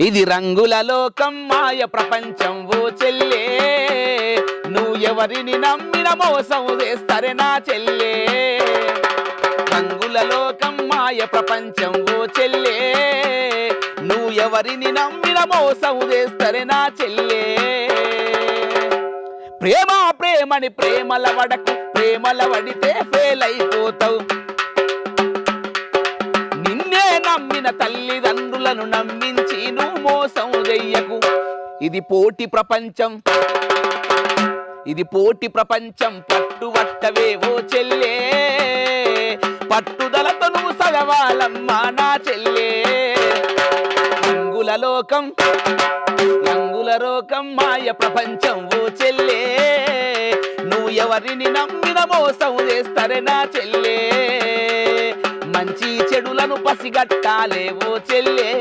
ఇది రంగుల లోకం మాయ ప్రపంచం ఓ చెల్లే. నువ్వు ఎవరిని నమ్మిన మోసం చేస్తారే నా చెల్లే. రంగుల లోకం మాయ ప్రపంచం ఓ చెల్లే. నువ్వు ఎవరిని నమ్మిన మోసం చేస్తారే నా చెల్లే. ప్రేమ ప్రేమని ప్రేమల వడకు ప్రేమల వడితే ఫెయిల్ అయిపోతావు. నిన్నే నమ్మిన తల్లిదండ్రులను నమ్మించ నువ్వు మోసం చెయ్యకు. ఇది పోటీ ప్రపంచం. ఇది పోటీ ప్రపంచం. పట్టుబట్టవే ఓ చెల్లే. పట్టుదలతో నువ్వు చదవాలమ్మా నా చెల్లే. రంగుల లోకం రంగుల రోకం మాయ ప్రపంచం ఓ చెల్లే. నువ్వు ఎవరిని నమ్మిన మోసం చేస్తారే నా చెల్లే. మంచి చెడులను పసిగట్టాలే ఓ చెల్లే.